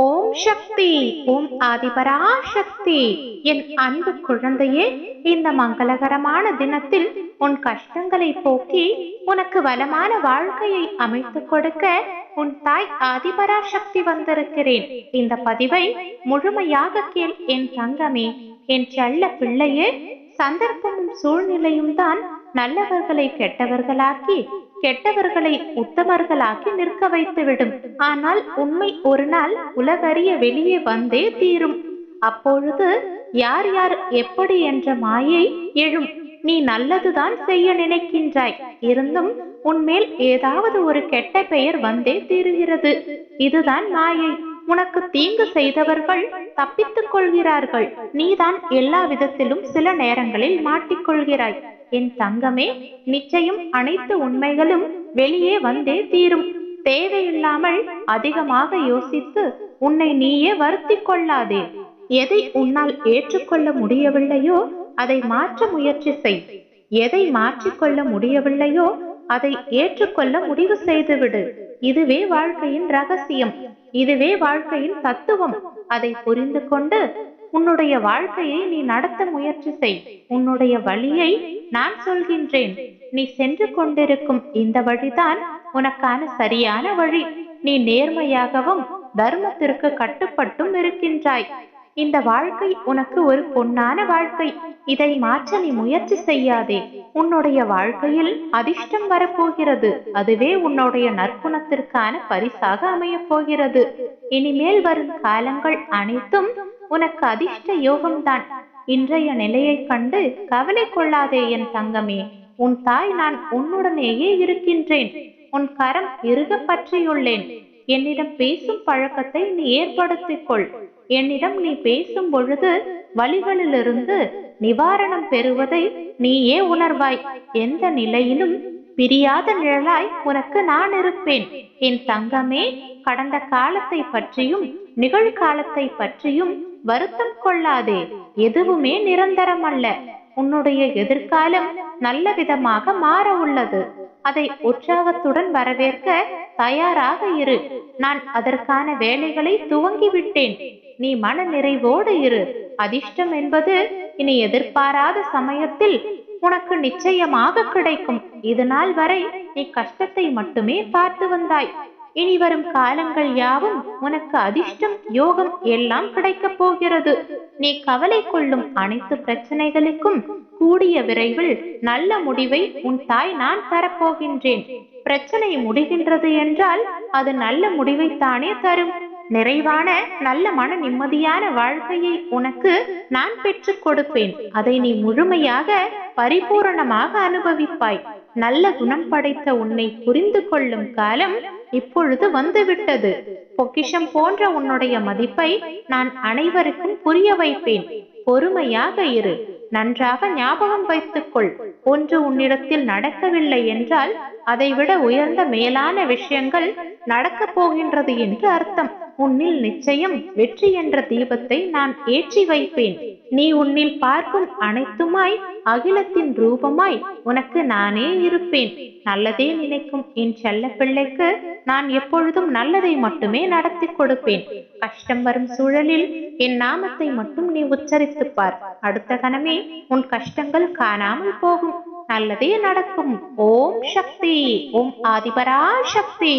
ஓம் சக்தி ஓம் ஆதிபரா சக்தி என் அன்பு குழந்தையே இந்த மங்களகரமான தினத்தில் உன் கஷ்டங்களை போக்கி உனக்கு வளமான வாழ்க்கையை அமைத்துக் கொடுக்க உன் தாய் ஆதிபரா சக்தி வந்திருக்கிறேன். இந்த பதிவை முழுமையாக கேள் என் தங்கமே. என் செல்ல பிள்ளையே சந்தர்ப்பமும் சூழ்நிலையும் தான் நல்லவர்களை கெட்டவர்களாக்கி கெட்டவர்களை உத்தமர்களாக்கி நிற்க வைத்துவிடும். ஆனால் உண்மை ஒரு நாள் உலகறிய வெளியே வந்தே தீரும். அப்பொழுது யார் யார் எப்படி என்ற மாயை எழும். நீ நல்லதுதான் செய்ய நினைக்கின்றாய். இருந்தும் உன்மேல் ஏதாவது ஒரு கெட்ட பெயர் வந்தே தீருகிறது. இதுதான் மாயை. உனக்கு தீங்கு செய்தவர்கள் தப்பித்துக் கொள்கிறார்கள். நீதான் எல்லா விதத்திலும் சில நேரங்களில் மாட்டிக்கொள்கிறாய். என் தங்கமே நிச்சயம் அனைத்து உண்மைகளும் வெளியே வந்தே தீரும். தேவையில்லாமல் அதிகமாக யோசித்து உன்னை நீயே வருத்தி கொள்ளாதே. எதை உன்னால் ஏற்றுக்கொள்ள முடியவில்லையோ அதை மாற்ற முயற்சி செய். எதை மாற்றிக்கொள்ள முடியவில்லையோ அதை ஏற்றுக்கொள்ள முடிவு செய்துவிடு. இதுவே வாழ்க்கையின் ரகசியம். இதுவே வாழ்க்கையின் தத்துவம். அதை புரிந்து கொண்டு உன்னுடைய வாழ்க்கையை நீ நடத்த முயற்சி செய். உன்னுடைய வழியை நான் சொல்கின்றேன் நீ சென்று கொண்டிருக்கும் இந்த வழிதான் உனக்கான சரியான வழி. நீ நேர்மையாகவும் தர்மத்திற்கு கட்டுப்பட்டும் இருக்கின்றாய். இந்த வாழ்க்கை உனக்கு ஒரு பொன்னான வாழ்க்கை. இதை மாற்ற நீ முயற்சி செய்யாதே. உன்னுடைய வாழ்க்கையில் அதிர்ஷ்டம் வரப்போகிறது. அதுவே உன்னுடைய நற்குணத்திற்கான பரிசாக அமையப் போகிறது. இனிமேல் வரும் காலங்கள் அனைத்தும் உனக்கு அதிர்ஷ்ட யோகம்தான். இன்றைய நிலையைக் கண்டு கவலை கொள்ளாதே என் தங்கமே. உன் தாய் நான் உன்னுடனேயே இருக்கின்றேன். உன் கரம் இறுக பற்றியுள்ளேன். என்னிடம் பேசும் பழக்கத்தை நீ ஏற்படுத்திக் கொள் என்னிடம் நீ பேசும் பொழுது வழிகளிலிருந்து நிவாரணம் பெறுவதை நீயே உணர்வாய். எந்த நிலையிலும் பிரியாத நிழலாய் உனக்கு நான் இருப்பேன். என் தங்கமே கடந்த காலத்தை பற்றியும் நிகழ்காலத்தை பற்றியும் வருத்தம் கொள்ளாதே. எதுவுமே நிரந்தரம் அல்ல உன்னுடைய எதிர்காலம் நல்ல விதமாக மாற உள்ளது. அதை உற்சாகத்துடன் வரவேற்க தயாராக இரு. நான் அதற்கான வேலைகளை துவங்கிவிட்டேன். நீ மன நிறைவோடு இரு. அதிர்ஷ்டம் என்பது இனி எதிர்பாராத சமயத்தில் உனக்கு நிச்சயமாக கிடைக்கும். இது நாள் வரை நீ கஷ்டத்தை மட்டுமே பார்த்து வந்தாய். இனி வரும் காலங்கள் யாவும் உனக்கு அதிர்ஷ்டம் யோகம் எல்லாம் கிடைக்கப் போகிறது. நீ கவலை கொள்ளும் அனைத்து பிரச்சனைகளுக்கும் கூடிய விரைவில் நல்ல முடிவை உன் தாய் நான் தரப்போகின்றேன். பிரச்சனை முடிகின்றது என்றால் அது நல்ல முடிவை தானே தரும். நிறைவான நல்ல மன நிம்மதியான வாழ்க்கையை உனக்கு நான் பெற்றுக் கொடுப்பேன். அதை நீ முழுமையாக பரிபூரணமாக அனுபவிப்பாய். நல்ல குணம் படைத்த உன்னை புரிந்து கொள்ளும் காலம் இப்பொழுது வந்துவிட்டது. பொக்கிஷம் போன்ற உன்னுடைய மதிப்பை நான் அனைவருக்கும் புரிய வைப்பேன். பொறுமையாக இரு. நன்றாக ஞாபகம் வைத்துக்கொள். ஒன்று உன்னிடத்தில் நடக்கவில்லை என்றால் அதைவிட உயர்ந்த மேலான விஷயங்கள் நடக்கப் போகின்றது என்று அர்த்தம். உன்னில் நிச்சயம் வெற்றி என்ற தீபத்தை நான் ஏற்றி வைப்பேன். நீ உன்னில் பார்க்கும் அனைத்துமாய் அகிலத்தின் ரூபமாய் உனக்கு நானே இருப்பேன். நல்லதே நினைக்கும் என் செல்ல பிள்ளைக்கு நான் எப்பொழுதும் நல்லதை மட்டுமே நடத்தி கொடுப்பேன். கஷ்டம் வரும் சூழலில் என் நாமத்தை மட்டும் நீ உச்சரித்துப்பார் அடுத்த கணமே உன் கஷ்டங்கள் காணாமல் போகும். நல்லதே நடக்கும். ஓம் சக்தி. ஓம் ஆதிபரா சக்தி.